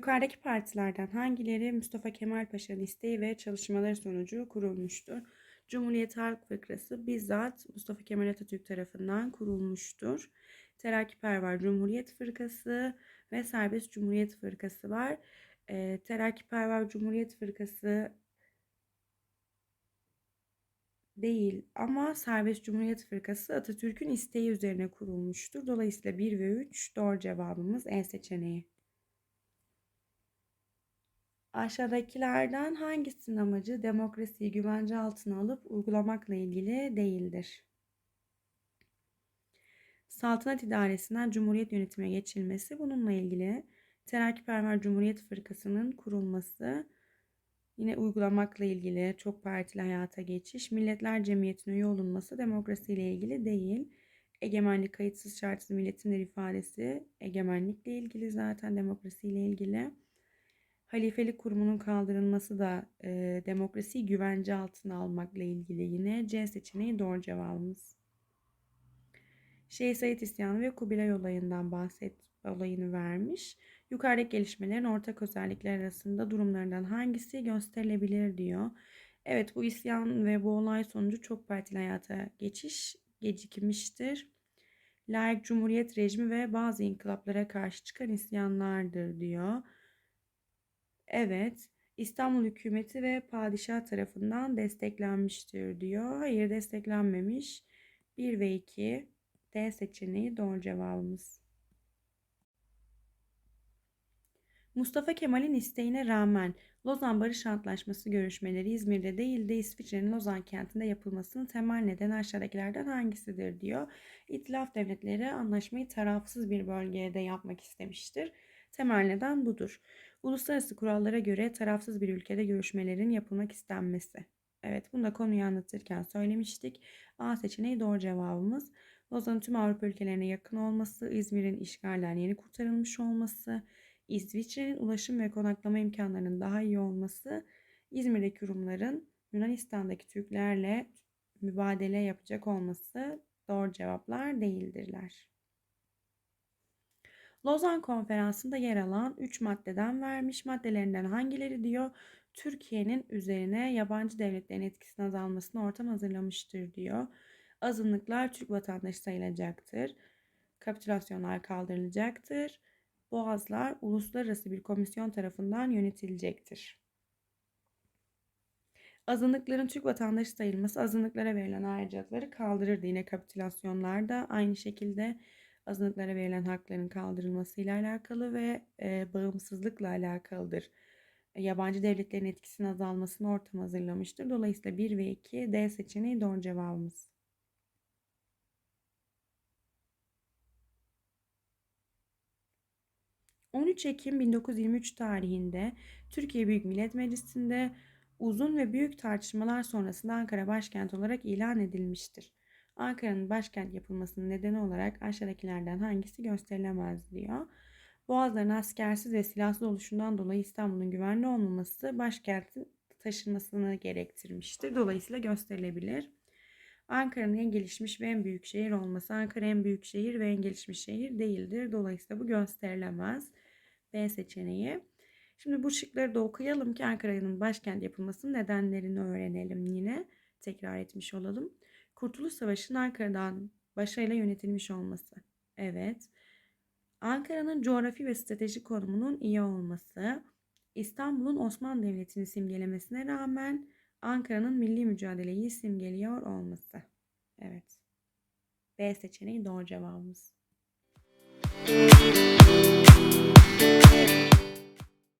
Yukarıdaki partilerden hangileri Mustafa Kemal Paşa'nın isteği ve çalışmaları sonucu kurulmuştur? Cumhuriyet Halk Fırkası bizzat Mustafa Kemal Atatürk tarafından kurulmuştur. Terakkiperver Cumhuriyet Fırkası ve Serbest Cumhuriyet Fırkası var. E, Terakkiperver Cumhuriyet Fırkası değil ama Serbest Cumhuriyet Fırkası Atatürk'ün isteği üzerine kurulmuştur. Dolayısıyla 1 ve 3 doğru cevabımız E seçeneği. Aşağıdakilerden hangisinin amacı demokrasiyi güvence altına alıp uygulamakla ilgili değildir? Saltanat idaresinden Cumhuriyet yönetimine geçilmesi bununla ilgili. Terakkiperver Cumhuriyet Fırkası'nın kurulması yine uygulamakla ilgili çok partili hayata geçiş. Milletler Cemiyeti'ne üye olunması demokrasiyle ilgili değil. Egemenlik kayıtsız şartsız milletindir ifadesi egemenlikle ilgili zaten demokrasiyle ilgili. Halifelik kurumunun kaldırılması da e, demokrasiyi güvence altına almakla ilgili yine C seçeneği doğru cevabımız. Şeyh Said isyanı ve Kubilay olayından bahset olayını vermiş. Yukarıdaki gelişmelerin ortak özellikler arasında durumlarından hangisi gösterilebilir diyor. Evet bu isyan ve bu olay sonucu çok partili hayata geçiş gecikmiştir. Laik cumhuriyet rejimi ve bazı inkılaplara karşı çıkan isyanlardır diyor. Evet, İstanbul hükümeti ve padişah tarafından desteklenmiştir diyor. Hayır desteklenmemiş. 1 ve 2 D seçeneği doğru cevabımız. Mustafa Kemal'in isteğine rağmen Lozan Barış Antlaşması görüşmeleri İzmir'de değil de İsviçre'nin Lozan kentinde yapılmasının temel nedeni aşağıdakilerden hangisidir diyor. İtilaf devletleri anlaşmayı tarafsız bir bölgede yapmak istemiştir. Temel neden budur. Uluslararası kurallara göre tarafsız bir ülkede görüşmelerin yapılmak istenmesi. Evet bunu da konuyu anlatırken söylemiştik. A seçeneği doğru cevabımız. Lozan'ın tüm Avrupa ülkelerine yakın olması, İzmir'in işgalden yeni kurtarılmış olması, İsviçre'nin ulaşım ve konaklama imkanlarının daha iyi olması, İzmir'deki Rumların Yunanistan'daki Türklerle mübadele yapacak olması doğru cevaplar değildirler. Lozan Konferansı'nda yer alan 3 maddeden vermiş maddelerinden hangileri diyor Türkiye'nin üzerine yabancı devletlerin etkisinin azalmasına ortam hazırlamıştır diyor. Azınlıklar Türk vatandaşı sayılacaktır. Kapitülasyonlar kaldırılacaktır. Boğazlar uluslararası bir komisyon tarafından yönetilecektir. Azınlıkların Türk vatandaşı sayılması azınlıklara verilen ayrıcalıkları kaldırırdı. Yine kapitülasyonlar da aynı şekilde azınlıklara verilen hakların kaldırılmasıyla alakalı ve e, bağımsızlıkla alakalıdır. Yabancı devletlerin etkisinin azalmasını ortam hazırlamıştır. Dolayısıyla 1 ve 2 D seçeneği doğru cevabımız. ...13 Ekim 1923 tarihinde Türkiye Büyük Millet Meclisi'nde uzun ve büyük tartışmalar sonrasında Ankara başkent olarak ilan edilmiştir. Ankara'nın başkent yapılmasının nedeni olarak aşağıdakilerden hangisi gösterilemez diyor. Boğazların askersiz ve silahsız oluşundan dolayı İstanbul'un güvenli olmaması başkentin taşınmasını gerektirmiştir. Dolayısıyla gösterilebilir. Ankara'nın en gelişmiş ve en büyük şehir olması Ankara en büyük şehir ve en gelişmiş şehir değildir. Dolayısıyla bu gösterilemez. B seçeneği. Şimdi bu şıkları da okuyalım ki Ankara'nın başkent yapılmasının nedenlerini öğrenelim yine. Tekrar etmiş olalım. Kurtuluş Savaşı'nın Ankara'dan başarıyla yönetilmiş olması. Evet. Ankara'nın coğrafi ve stratejik konumunun iyi olması. İstanbul'un Osmanlı Devleti'ni simgelemesine rağmen Ankara'nın milli mücadeleyi simgeliyor olması. Evet. B seçeneği doğru cevabımız. Müzik